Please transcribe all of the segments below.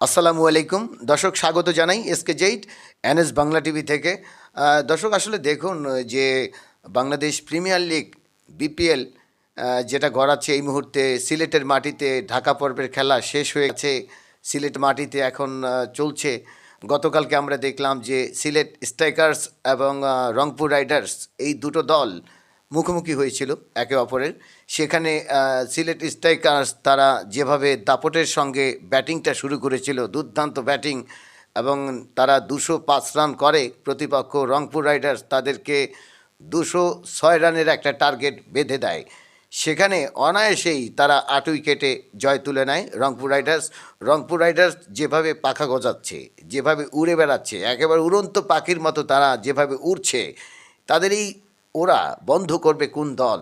আসসালামু আলাইকুম। দর্শক, স্বাগত জানাই এসকে জেইট, এনএস বাংলা টিভি থেকে। দর্শক, আসলে দেখুন, যে বাংলাদেশ প্রিমিয়ার লিগ, বিপিএল যেটা গড়াচ্ছে এই মুহূর্তে সিলেটের মাটিতে, ঢাকা পর্বের খেলা শেষ হয়ে গেছে। সিলেট মাটিতে এখন চলছে। গতকালকে আমরা দেখলাম যে সিলেট স্ট্রাইকার্স এবং রংপুর রাইডার্স, এই দুটো দল মুখোমুখি হয়েছিল একে অপরের। সেখানে সিলেট স্ট্রাইকার্স তারা যেভাবে দাপটের সঙ্গে ব্যাটিংটা শুরু করেছিল, দুর্দান্ত ব্যাটিং এবং তারা দুশো পাঁচ রান করে প্রতিপক্ষ রংপুর রাইডার্স তাদেরকে দুশো ছয় রানের একটা টার্গেট বেঁধে দেয়। সেখানে অনায়াসেই তারা আট উইকেটে জয় তুলে নেয় রংপুর রাইডার্স। রংপুর রাইডার্স যেভাবে পাখা গজাচ্ছে, যেভাবে উড়ে বেড়াচ্ছে, একেবারে উড়ন্ত পাখির মতো তারা যেভাবে উড়ছে, তাদের এই ওরা বন্ধ করবে কোন দল?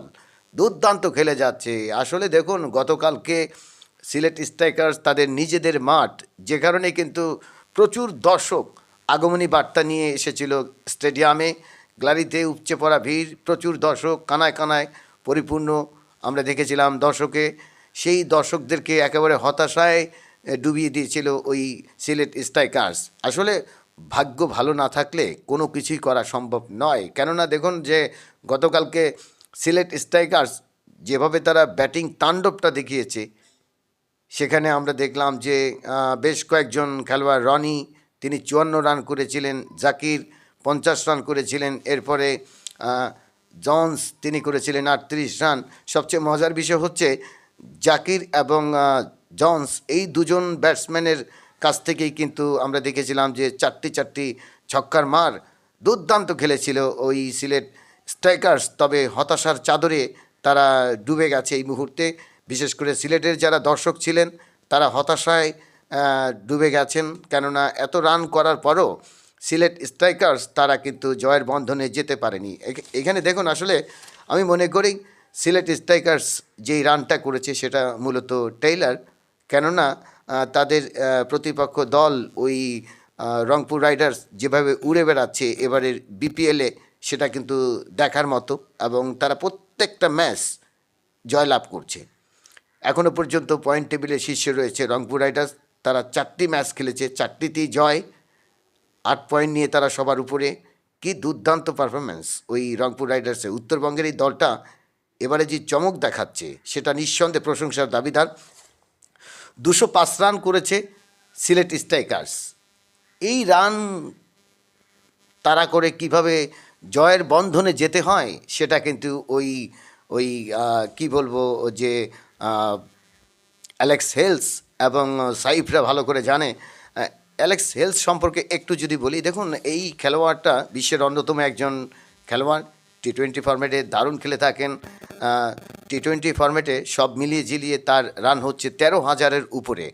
দুর্দান্ত খেলে যাচ্ছে। আসলে দেখুন, গতকালকে সিলেট স্ট্রাইকার্স তাদের নিজেদের মাঠ, যে কারণে কিন্তু প্রচুর দর্শক আগমনী বার্তা নিয়ে এসেছিল স্টেডিয়ামে। গ্যালারিতে উপচে পড়া ভিড়, প্রচুর দর্শক, কানায় কানায় পরিপূর্ণ আমরা দেখেছিলাম দর্শকে। সেই দর্শকদেরকে একেবারে হতাশায় ডুবিয়ে দিয়েছিল ওই সিলেট স্ট্রাইকার্স। আসলে ভাগ্য ভালো না থাকলে কোনো কিছুই করা সম্ভব নয়। কেননা দেখুন যে গতকালকে সিলেট স্ট্রাইকার্স যেভাবে তারা ব্যাটিং তাণ্ডবটা দেখিয়েছে, সেখানে আমরা দেখলাম যে বেশ কয়েকজন খেলোয়াড়, রনি, তিনি চুয়ান্ন রান করেছিলেন, জাকির পঞ্চাশ রান করেছিলেন, এরপরে জনস তিনি করেছিলেন আটত্রিশ রান। সবচেয়ে মজার বিষয় হচ্ছে, জাকির এবং জন্স এই দুজন ব্যাটসম্যানের কাছ থেকেই কিন্তু আমরা দেখেছিলাম যে চারটি চারটি ছক্কার মার দুর্দান্ত খেলেছিল ওই সিলেট স্ট্রাইকার্স। তবে হতাশার চাদরে তারা ডুবে গেছে এই মুহূর্তে। বিশেষ করে সিলেটের যারা দর্শক ছিলেন, তারা হতাশায় ডুবে গেছেন। কেননা এত রান করার পরও সিলেট স্ট্রাইকার্স তারা কিন্তু জয়ের বন্ধনে যেতে পারেনি। এখ- এখানে দেখুন আসলে আমি মনে করি সিলেট স্ট্রাইকার্স যেই রানটা করেছে সেটা মূলত টেইলার। কেননা তাদের প্রতিপক্ষ দল ওই রংপুর রাইডার্স যেভাবে উড়ে বেড়াচ্ছে এবারের বিপিএলে সেটা কিন্তু দেখার মতো এবং তারা প্রত্যেকটা ম্যাচ জয়লাভ করছে। এখনও পর্যন্ত পয়েন্ট টেবিলে শীর্ষে রয়েছে রংপুর রাইডার্স। তারা চারটি ম্যাচ খেলেছে, চারটিতেই জয়। আট পয়েন্ট নিয়ে তারা সবার উপরে। কি দুর্দান্ত পারফরমেন্স ওই রংপুর রাইডার্সের। উত্তরবঙ্গের এই দলটা এবারে যে চমক দেখাচ্ছে, সেটা নিঃসন্দেহে প্রশংসার দাবিদার। দুশো পাঁচ রান করেছে সিলেট স্ট্রাইকার্স। এই রান তারা করে কীভাবে জয়ের বন্ধনে যেতে হয়, সেটা কিন্তু ওই ওই কি বলব, যে অ্যালেক্স হেলস এবং সাইফরা ভালো করে জানে। অ্যালেক্স হেলস সম্পর্কে একটু যদি বলি, দেখুন, এই খেলোয়াড়টা বিশ্বের অন্যতম একজন খেলোয়াড়, টি টোয়েন্টি ফর্মেটে দারুণ খেলে থাকেন। টি টোয়েন্টি ফর্মেটে সব মিলিয়ে ঝিলিয়ে তার রান হচ্ছে তেরো হাজারের উপরে।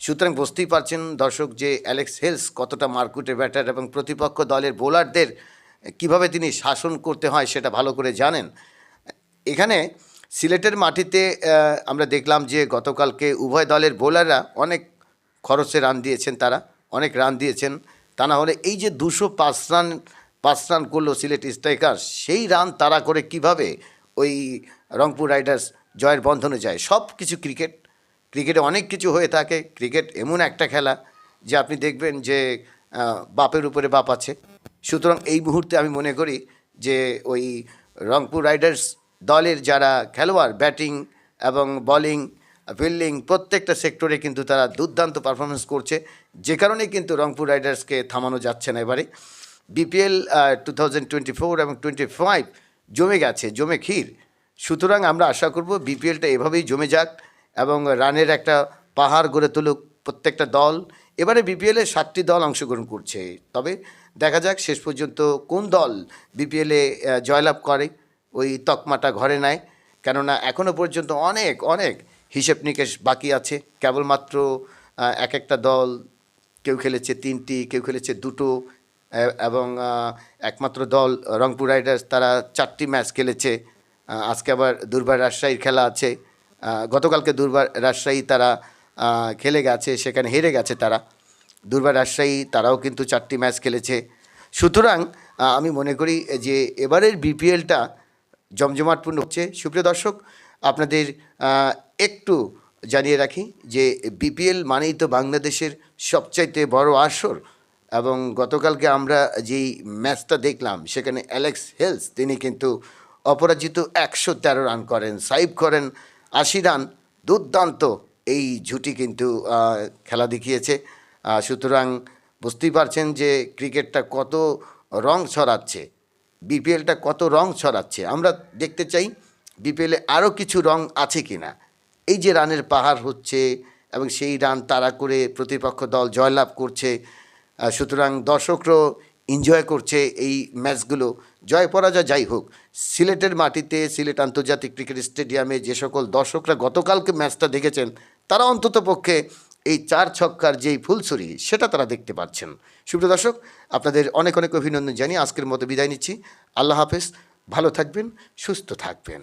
সুতরাং বুঝতেই পারছেন দর্শক যে অ্যালেক্স হেলস কতটা মার্কুটে ব্যাটার এবং প্রতিপক্ষ দলের বোলারদের কীভাবে তিনি শাসন করতে হয় সেটা ভালো করে জানেন। এখানে সিলেটের মাটিতে আমরা দেখলাম যে গতকালকে উভয় দলের বোলাররা অনেক খরচে রান দিয়েছেন তারা, অনেক রান দিয়েছেন। তা না হলে এই যে দুশো পাঁচ রান পাঁচ রান করল সিলেট স্ট্রাইকার, সেই রান তারা করে কীভাবে ওই রংপুর রাইডার্স জয়ের বন্ধনে যায়। সব কিছু ক্রিকেট। ক্রিকেটে অনেক কিছু হয়ে থাকে। ক্রিকেট এমন একটা খেলা যে আপনি দেখবেন যে বাপের উপরে বাপ আছে। সুতরাং এই মুহূর্তে আমি মনে করি যে, ওই রংপুর রাইডার্স দলের যারা খেলোয়াড়, ব্যাটিং এবং বলিং, ফিল্ডিং প্রত্যেকটা সেক্টরে কিন্তু তারা দুর্দান্ত পারফরমেন্স করছে। যে কারণে কিন্তু রংপুর রাইডার্সকে থামানো যাচ্ছে না এবারে। BPL two thousand twenty four এবং টোয়েন্টি ফাইভ জমে গেছে, জমে ক্ষীর। সুতরাং আমরা আশা করব বিপিএলটা এভাবেই জমে যাক এবং রানের একটা পাহাড় গড়ে তুলুক প্রত্যেকটা দল। এবারে বিপিএলে সাতটি দল অংশগ্রহণ করছে। তবে দেখা যাক শেষ পর্যন্ত কোন দল বিপিএলে জয়লাভ করে, ওই তকমাটা ঘরে নেয়। কেননা এখনও পর্যন্ত অনেক অনেক হিসেব নিকেশ বাকি আছে। কেবলমাত্র এক একটা দল, কেউ খেলেছে তিনটি, কেউ খেলেছে দুটো এবং একমাত্র দল রংপুর রাইডার্স, তারা চারটি ম্যাচ খেলেছে। আজকে আবার দুর্বার রাজশাহীর খেলা আছে। গতকালকে দুর্বার রাজশাহী তারা খেলে গেছে, সেখানে হেরে গেছে তারা। দুর্বার রাজশাহী তারাও কিন্তু চারটি ম্যাচ খেলেছে। সুতরাং আমি মনে করি যে এবারের বিপিএলটা জমজমাটপূর্ণ হচ্ছে। সুপ্রিয় দর্শক, আপনাদের একটু জানিয়ে রাখি যে বিপিএল মানেই তো বাংলাদেশের সবচাইতে বড় আসর। এবং গতকালকে আমরা যেই ম্যাচটা দেখলাম, সেখানে অ্যালেক্স হেলস তিনি কিন্তু অপরাজিত একশো তেরো রান করেন সাইভ করেন, আশি রান, দুর্দান্ত এই জুটি কিন্তু খেলা দেখিয়েছে। সুতরাং বুঝতেই পারছেন যে ক্রিকেটটা কত রং ছড়াচ্ছে, বিপিএলটা কত রং ছড়াচ্ছে। আমরা দেখতে চাই বিপিএলে আরও কিছু রং আছে কি না। এই যে রানের পাহাড় হচ্ছে এবং সেই রান তাড়া করে প্রতিপক্ষ দল জয়লাভ করছে সুতরাং দর্শকরাও এনজয় করছে এই ম্যাচগুলো। জয় পরাজয় যাই হোক, সিলেটের মাটিতে সিলেট আন্তর্জাতিক ক্রিকেট স্টেডিয়ামে যে সকল দর্শকরা গতকালকে ম্যাচটা দেখেছেন, তারা অন্তত পক্ষে এই চার ছক্কার যেই ফুলছড়ি, সেটা তারা দেখতে পাচ্ছেন। সুপ্রিয় দর্শক, আপনাদের অনেক অনেক অভিনন্দন জানিয়ে আজকের মতো বিদায় নিচ্ছি। আল্লাহ হাফেজ, ভালো থাকবেন, সুস্থ থাকবেন।